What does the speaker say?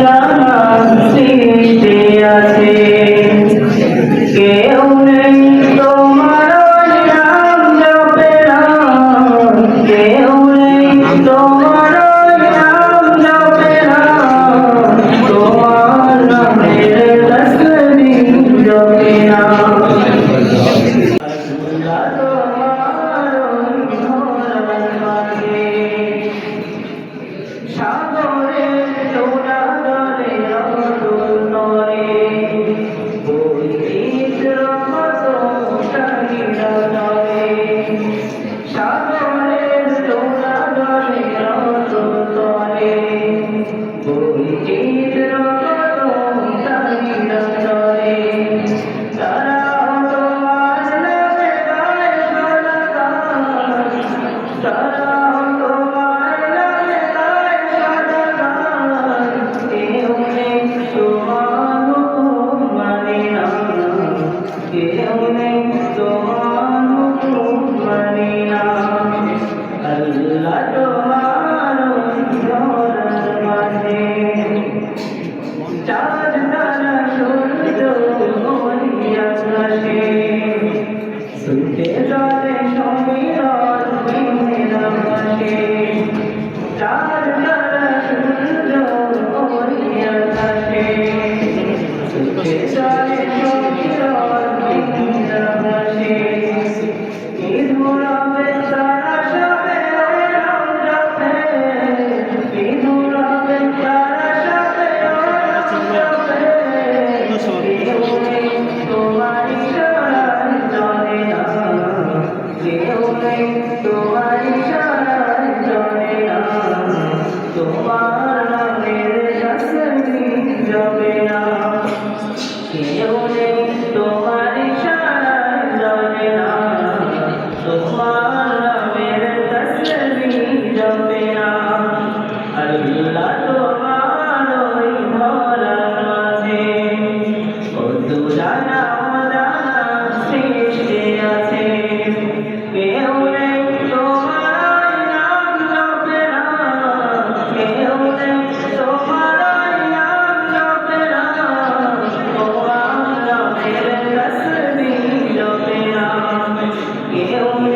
জাহান সৃষ্টি আছে। যাবে না। জীবনে তোমার ইশারায় যাবে নামের তসবি যাবে dijeron